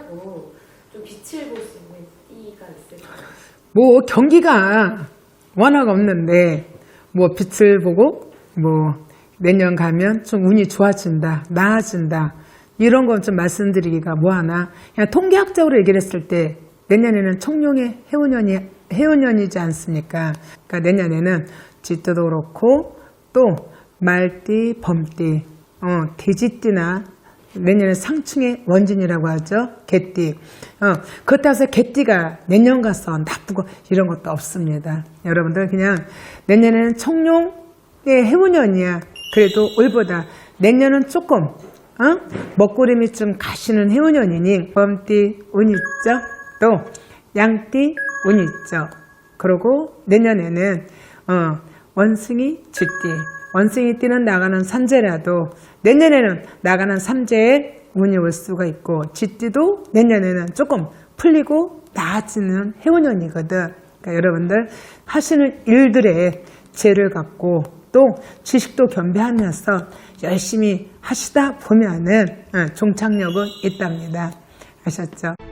끝나고 좀 빛을 볼 수 있는 이가 있을까요? 뭐 경기가 워낙 없는데 뭐 빛을 보고 뭐 내년 가면 좀 운이 좋아진다, 나아진다 이런 건 좀 말씀드리기가 뭐하나 그냥 통계학적으로 얘기를 했을 때 내년에는 청룡의 해운년이 해운년이지 않습니까? 그러니까 내년에는 쥐띠도 그렇고 또 말띠, 범띠, 어, 돼지띠나 내년에 상충의 원진이라고 하죠. 개띠. 어, 그렇다고 해서 개띠가 내년 가서 나쁘고 이런 것도 없습니다. 여러분들 그냥 내년에는 청룡의 해운년이야. 그래도 올보다 내년은 조금 어? 먹구름이 좀 가시는 해운년이니 범띠 운이 있죠. 또 양띠 운이 있죠. 그리고 내년에는 어, 원숭이 쥐띠 원숭이 띠는 나가는 삼재라도 내년에는 나가는 삼재에 운이 올 수가 있고 쥐띠도 내년에는 조금 풀리고 나아지는 해운년이거든. 그러니까 여러분들 하시는 일들에 재를 갖고 또 지식도 겸비하면서 열심히 하시다 보면은 어, 종착역은 있답니다. 아셨죠?